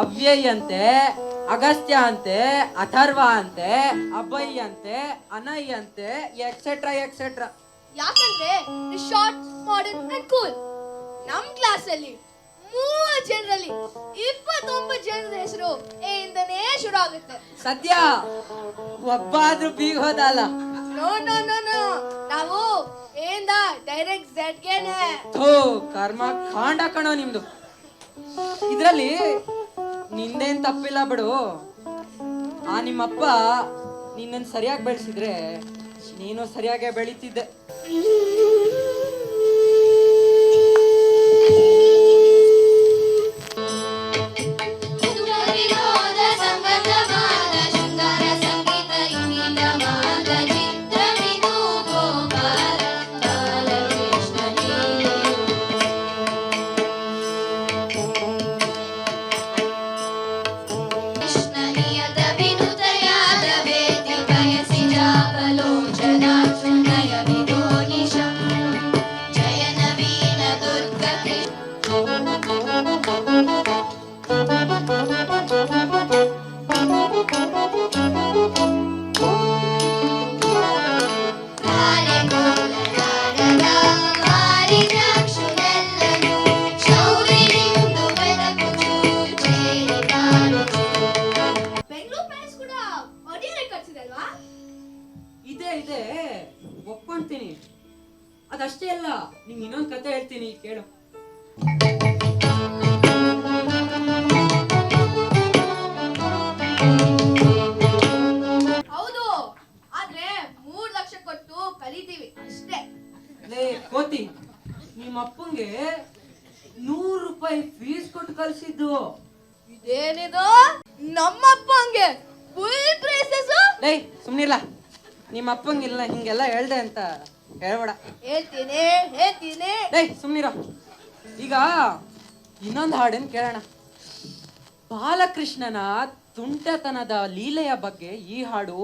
ಅವ್ಯಯ್ ಅಂತೆ ಅಗಸ್ತ್ಯ ಅಂತೆ ಅಥರ್ವ ಅಂತೆ ಅಭಯ್ ಅಂತೆ ಅನಯ್ ಅಂತೆ ಎಕ್ಸೆಟ್ರಾ ಎಕ್ಸೆಟ್ರಾ ಯಾಕಂದ್ರೆ ಶಾರ್ಟ್ ಮಾಡರ್ನ್ ಅಂಡ್ ಕೂಲ್ ನಮ್ ಕ್ಲಾಸ್ ಅಲ್ಲಿ ಮೂವತ್ತು ಜನರಲ್ಲಿ ಇಪ್ಪತ್ತೊಂಬತ್ತು ಜನದ ಹೆಸರು ಎ ಇಂದನೇ ಶುರು ಆಗುತ್ತೆ. ಸದ್ಯ ಒಬ್ಬ ಆದ್ರೂ ಬೀಗ ಹೋದಲ್ಲ. ನೋ ನೋ ನೋ ನೋ ನಾವು ಏಂದ ಡೈರೆಕ್ಟ್ ಝೆಡ್ಗೆನೆ ಥೋ ಕರ್ಮ ಕಾಂಡ ಕಣೋ ನಿಮ್ದು. ಇದ್ರಲ್ಲಿ ನಿಂದೇನ್ ತಪ್ಪಿಲ್ಲ ಬಿಡು. ಆ ನಿಮ್ಮಪ್ಪ ನಿನ್ನನ್ನು ಸರಿಯಾಗಿ ಬೆಳೆಸಿದ್ರೆ ನೀನು ಸರಿಯಾಗೇ ಬೆಳೀತಿದ್ದೆ. ನಿಂಗೆ ಇನ್ನೊಂದು ಕತೆ ಹೇಳ್ತೀನಿ ಕೇಳು. ಹೌದು ಆದ್ರೆ ಮೂರ್ ಲಕ್ಷ ಕೊಟ್ಟು ಕಲಿತೀವಿ ಅಷ್ಟೇ. ಲೇ ಕೋತಿ ನಿಮ್ಮ ಅಪ್ಪಂಗೆ ನೂರು ರೂಪಾಯಿ ಫೀಸ್ ಕೊಟ್ಟು ಕಳ್ಸಿದ್ದು. ಇದೇನಿದು? ನಮ್ಮ ಅಪ್ಪಂಗೆ ಫುಲ್ ಪ್ಲೇಸಸ್ ಲೇ ಸುಮ್ನಿಲ್ಲ ನಿಮ್ಮ ಅಪ್ಪಂಗಿಲ್ಲ ಹಿಂಗೆಲ್ಲ ಹೇಳ್ದೆ ಅಂತ. ಹೇಳ್ಬೇಡ. ಹೇಳ್ತೀನಿ ಹೇಳ್ತೀನಿ. ಸುಮ್ನಿರೋ. ಈಗ ಇನ್ನೊಂದು ಹಾಡೇನು ಕೇಳೋಣ. ಬಾಲಕೃಷ್ಣನ ತುಂಟತನದ ಲೀಲೆಯ ಬಗ್ಗೆ ಈ ಹಾಡು.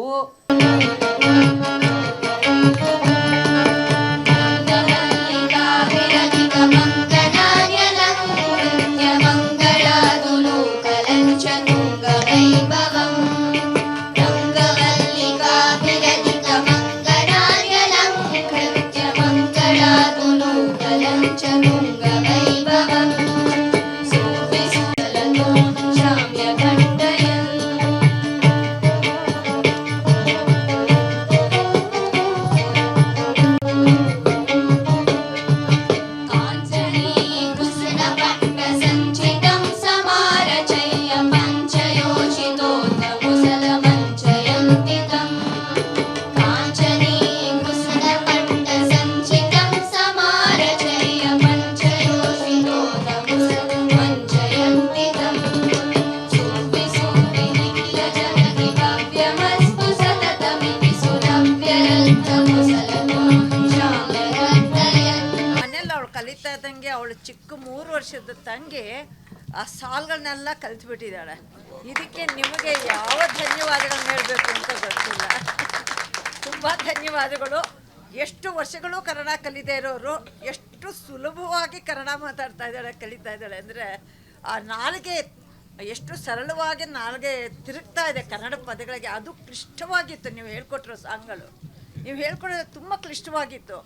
ವರ್ಷದ ತಂಗಿ ಆ ಸಾಲ್ಗಳನ್ನೆಲ್ಲ ಕಲ್ತ್ಬಿಟ್ಟಿದ್ದಾಳೆ. ಇದಕ್ಕೆ ನಿಮಗೆ ಯಾವ ಧನ್ಯವಾದಗಳನ್ನ ಹೇಳಬೇಕು ಅಂತ ಗೊತ್ತಿಲ್ಲ. ತುಂಬ ಧನ್ಯವಾದಗಳು. ಎಷ್ಟು ವರ್ಷಗಳು ಕನ್ನಡ ಕಲಿದೇ ಇರೋರು, ಎಷ್ಟು ಸುಲಭವಾಗಿ ಕನ್ನಡ ಮಾತಾಡ್ತಾ ಇದ್ದಾಳೆ, ಕಲಿತಾ ಇದ್ದಾಳೆ ಅಂದರೆ ಆ ನಾಲ್ಗೆ, ಎಷ್ಟು ಸರಳವಾಗಿ ನಾಲ್ಗೆ ತಿರುಗ್ತಾ ಇದೆ ಕನ್ನಡ ಪದಗಳಿಗೆ. ಅದು ಕ್ಲಿಷ್ಟವಾಗಿತ್ತು. ನೀವು ಹೇಳ್ಕೊಟ್ಟಿರೋ ಸಾಂಗ್ಗಳು. ನೀವು ಹೇಳ್ಕೊಡೋದು ತುಂಬ ಕ್ಲಿಷ್ಟವಾಗಿತ್ತು.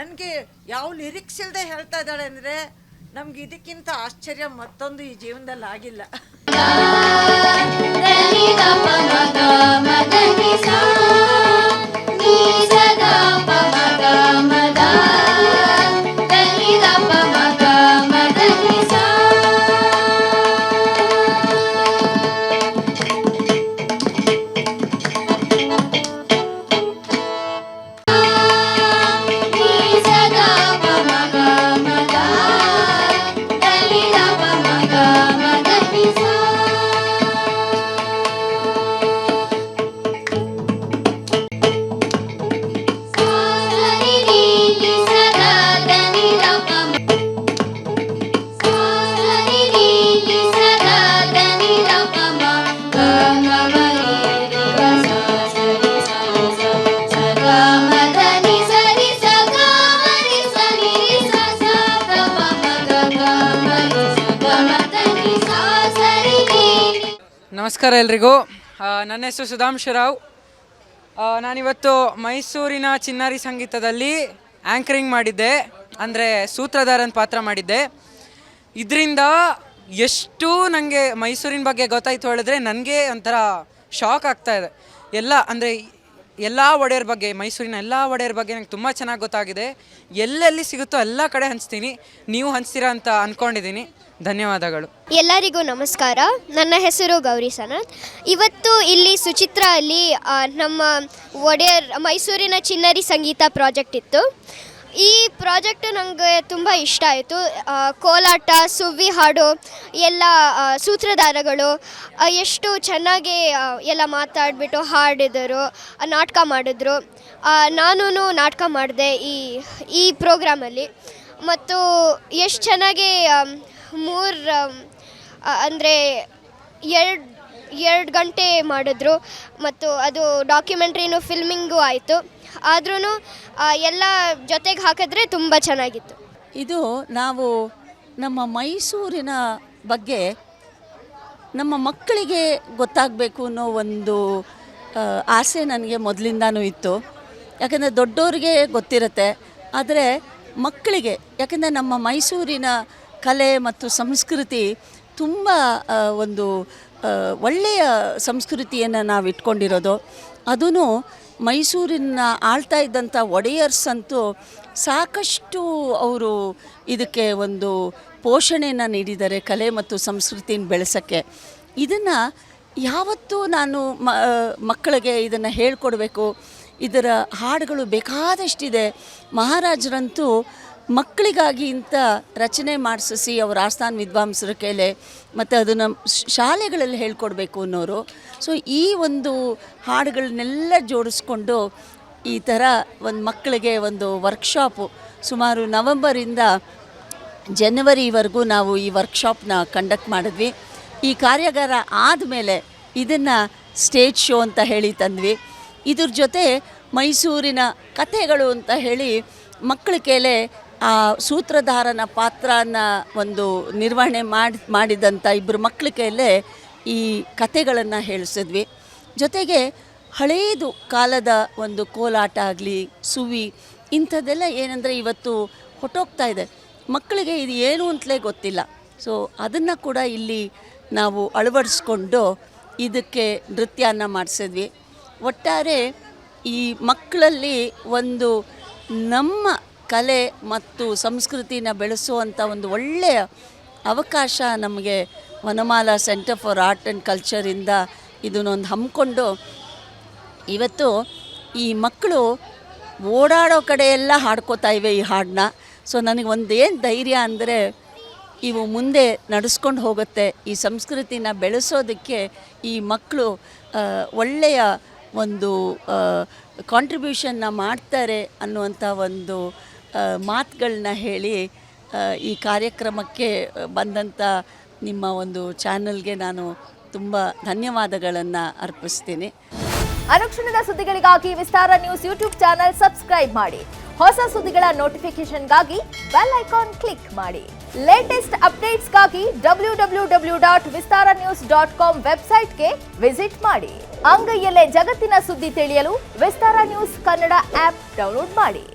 ನನಗೆ ಯಾವ ಲಿರಿಕ್ಸ್ ಇಲ್ಲದೆ ಹೇಳ್ತಾ ಇದ್ದಾಳೆ ಅಂದರೆ ನಮ್ಗೆ ಇದಕ್ಕಿಂತ ಆಶ್ಚರ್ಯ ಮತ್ತೊಂದು ಈ ಜೀವನದಲ್ಲಿ ಆಗಿಲ್ಲ. ನಮಸ್ಕಾರ ಎಲ್ರಿಗೂ. ನನ್ನ ಹೆಸರು ಸುಧಾಂಶು ರಾವ್. ನಾನಿವತ್ತು ಮೈಸೂರಿನ ಚಿನ್ನಾರಿ ಸಂಗೀತದಲ್ಲಿ ಆ್ಯಂಕರಿಂಗ್ ಮಾಡಿದ್ದೆ, ಅಂದರೆ ಸೂತ್ರಧಾರನ ಪಾತ್ರ ಮಾಡಿದ್ದೆ. ಇದರಿಂದ ಎಷ್ಟು ನನಗೆ ಮೈಸೂರಿನ ಬಗ್ಗೆ ಗೊತ್ತಾಯ್ತು ಹೇಳಿದ್ರೆ ನನಗೆ ಒಂಥರ ಶಾಕ್ ಆಗ್ತಾ ಇದೆ. ಎಲ್ಲ, ಅಂದರೆ ಎಲ್ಲ ಒಡೆಯರ ಬಗ್ಗೆ, ಮೈಸೂರಿನ ಎಲ್ಲ ಒಡೆಯರ ಬಗ್ಗೆ ನಂಗೆ ತುಂಬ ಚೆನ್ನಾಗಿ ಗೊತ್ತಾಗಿದೆ. ಎಲ್ಲೆಲ್ಲಿ ಸಿಗುತ್ತೋ ಎಲ್ಲ ಕಡೆ ಹಂಚ್ತೀನಿ. ನೀವು ಹಂಚ್ತೀರಾ ಅಂತ ಅಂದ್ಕೊಂಡಿದ್ದೀನಿ ಧನ್ಯವಾದಗಳು. ಎಲ್ಲರಿಗೂ ನಮಸ್ಕಾರ. ನನ್ನ ಹೆಸರು ಗೌರಿ ಸನತ್. ಇವತ್ತು ಇಲ್ಲಿ ಸುಚಿತ್ರ ಅಲ್ಲಿ ನಮ್ಮ ಒಡೆಯರ್ ಮೈಸೂರಿನ ಚಿನ್ನರಿ ಸಂಗೀತ ಪ್ರಾಜೆಕ್ಟ್ ಇತ್ತು. ಈ ಪ್ರಾಜೆಕ್ಟ್ ನನಗೆ ತುಂಬ ಇಷ್ಟ ಆಯಿತು. ಕೋಲಾಟ ಸುವಿ ಹಾಡು, ಎಲ್ಲ ಸೂತ್ರಧಾರಗಳು ಎಷ್ಟು ಚೆನ್ನಾಗಿ ಎಲ್ಲ ಮಾತಾಡಿಬಿಟ್ಟು ಹಾಡಿದರು, ನಾಟಕ ಮಾಡಿದ್ರು. ನಾನೂ ನಾಟಕ ಮಾಡಿದೆ ಈ ಈ ಪ್ರೋಗ್ರಾಮಲ್ಲಿ. ಮತ್ತು ಎಷ್ಟು ಚೆನ್ನಾಗಿ ಮೂರು ಅಂದರೆ ಎರಡು ಎರಡು ಗಂಟೆ ಮಾಡಿದ್ರು ಮತ್ತು ಅದು ಡಾಕ್ಯುಮೆಂಟ್ರಿನೂ ಫಿಲ್ಮಿಂಗು ಆಯಿತು. ಆದ್ರೂ ಎಲ್ಲ ಜೊತೆಗೆ ಹಾಕಿದ್ರೆ ತುಂಬ ಚೆನ್ನಾಗಿತ್ತು. ಇದು ನಾವು ನಮ್ಮ ಮೈಸೂರಿನ ಬಗ್ಗೆ ನಮ್ಮ ಮಕ್ಕಳಿಗೆ ಗೊತ್ತಾಗಬೇಕು ಅನ್ನೋ ಒಂದು ಆಸೆ ನನಗೆ ಮೊದಲಿಂದನೂ ಇತ್ತು. ಯಾಕಂದರೆ ದೊಡ್ಡೋರಿಗೆ ಗೊತ್ತಿರುತ್ತೆ, ಆದರೆ ಮಕ್ಕಳಿಗೆ, ಯಾಕಂದರೆ ನಮ್ಮ ಮೈಸೂರಿನ ಕಲೆ ಮತ್ತು ಸಂಸ್ಕೃತಿ ತುಂಬ ಒಂದು ಒಳ್ಳೆಯ ಸಂಸ್ಕೃತಿಯನ್ನು ನಾವು ಇಟ್ಕೊಂಡಿರೋದು ಅದೂ ಮೈಸೂರಿನ ಆಳ್ತಾ ಇದ್ದಂಥ ಒಡೆಯರ್ಸ್ ಅಂತೂ ಸಾಕಷ್ಟು ಅವರು ಇದಕ್ಕೆ ಒಂದು ಪೋಷಣೆಯನ್ನು ನೀಡಿದ್ದಾರೆ ಕಲೆ ಮತ್ತು ಸಂಸ್ಕೃತಿನ ಬೆಳೆಸೋಕ್ಕೆ. ಇದನ್ನು ಯಾವತ್ತೂ ನಾನು ಮ ಮಕ್ಕಳಿಗೆ ಇದನ್ನು ಹೇಳ್ಕೊಡ್ಬೇಕು. ಇದರ ಹಾಡುಗಳು ಬೇಕಾದಷ್ಟಿದೆ. ಮಹಾರಾಜರಂತೂ ಮಕ್ಕಳಿಗಾಗಿ ಇಂಥ ರಚನೆ ಮಾಡಿಸಿ ಅವ್ರ ಆಸ್ಥಾನ ವಿದ್ವಾಂಸರ ಕೈಲೆ ಮತ್ತು ಅದನ್ನು ಶಾಲೆಗಳಲ್ಲಿ ಹೇಳ್ಕೊಡ್ಬೇಕು ಅನ್ನೋರು. ಸೊ ಈ ಒಂದು ಹಾಡುಗಳನ್ನೆಲ್ಲ ಜೋಡಿಸ್ಕೊಂಡು ಈ ಥರ ಒಂದು ಮಕ್ಕಳಿಗೆ ಒಂದು ವರ್ಕ್ಶಾಪು ಸುಮಾರು ನವಂಬರಿಂದ ಜನವರಿವರೆಗೂ ನಾವು ಈ ವರ್ಕ್ಶಾಪ್ನ ಕಂಡಕ್ಟ್ ಮಾಡಿದ್ವಿ. ಈ ಕಾರ್ಯಾಗಾರ ಆದಮೇಲೆ ಇದನ್ನು ಸ್ಟೇಜ್ ಶೋ ಅಂತ ಹೇಳಿ ತಂದ್ವಿ. ಇದ್ರ ಜೊತೆ ಮೈಸೂರಿನ ಕಥೆಗಳು ಅಂತ ಹೇಳಿ ಮಕ್ಕಳ ಕೈಲೆ ಆ ಸೂತ್ರಧಾರನ ಪಾತ್ರನ ಒಂದು ನಿರ್ವಹಣೆ ಮಾಡಿ ಮಾಡಿದಂಥ ಇಬ್ಬರು ಮಕ್ಕಳ ಕೈಲೇ ಈ ಕಥೆಗಳನ್ನು ಹೇಳಿಸಿದ್ವಿ. ಜೊತೆಗೆ ಹಳೆಯದು ಕಾಲದ ಒಂದು ಕೋಲಾಟ ಆಗಲಿ, ಸುವಿ, ಇಂಥದ್ದೆಲ್ಲ ಏನಂದರೆ ಇವತ್ತು ಹೊಟ್ಟೋಗ್ತಾ ಇದೆ. ಮಕ್ಕಳಿಗೆ ಇದು ಏನು ಅಂತಲೇ ಗೊತ್ತಿಲ್ಲ. ಸೊ ಅದನ್ನು ಕೂಡ ಇಲ್ಲಿ ನಾವು ಅಳವಡಿಸ್ಕೊಂಡು ಇದಕ್ಕೆ ನೃತ್ಯನ ಮಾಡಿಸಿದ್ವಿ. ಒಟ್ಟಾರೆ ಈ ಮಕ್ಕಳಲ್ಲಿ ಒಂದು ನಮ್ಮ ಕಲೆ ಮತ್ತು ಸಂಸ್ಕೃತಿನ ಬೆಳೆಸುವಂಥ ಒಂದು ಒಳ್ಳೆಯ ಅವಕಾಶ ನಮಗೆ Vanamala centre for art and ಕಲ್ಚರಿಂದ ಇದನ್ನೊಂದು ಹಮ್ಮಿಕೊಂಡು ಇವತ್ತು ಈ ಮಕ್ಕಳು ಓಡಾಡೋ ಕಡೆಯೆಲ್ಲ ಹಾಡ್ಕೋತಾ ಇವೆ ಈ ಹಾಡನ್ನ. ಸೊ ನನಗೆ ಒಂದೇನು ಧೈರ್ಯ ಅಂದರೆ ಇವು ಮುಂದೆ ನಡೆಸ್ಕೊಂಡು ಹೋಗುತ್ತೆ. ಈ ಸಂಸ್ಕೃತಿನ ಬೆಳೆಸೋದಕ್ಕೆ ಈ ಮಕ್ಕಳು ಒಳ್ಳೆಯ ಒಂದು ಕಾಂಟ್ರಿಬ್ಯೂಷನ್ನ ಮಾಡ್ತಾರೆ ಅನ್ನುವಂಥ ಒಂದು ಮಾತುಗಳನ್ನ ಹೇಳಿ ಈ ಕಾರ್ಯಕ್ರಮಕ್ಕೆ ಬಂದಂಥ ನಿಮ್ಮ ಒಂದು ಚಾನೆಲ್ಗೆ ನಾನು ತುಂಬ ಧನ್ಯವಾದಗಳನ್ನು ಅರ್ಪಿಸ್ತೀನಿ. ಅನುಕ್ಷಣದ ಸುದ್ದಿಗಳಿಗಾಗಿ Vistara news YouTube channel subscribe ಮಾಡಿ. ಹೊಸ ಸುದ್ದಿಗಳ ನೋಟಿಫಿಕೇಶನ್ಗಾಗಿ ಬೆಲ್ ಐಕಾನ್ ಕ್ಲಿಕ್ ಮಾಡಿ. Latest ಅಪ್ಡೇಟ್ಸ್ಗಾಗಿ W W W dot Vistara news dot com ವೆಬ್ಸೈಟ್ಗೆ ವಿಸಿಟ್ ಮಾಡಿ. ಅಂಗೈಯಲ್ಲೇ ಜಗತ್ತಿನ ಸುದ್ದಿ ತಿಳಿಯಲು Vistara news Kannada app download ಮಾಡಿ.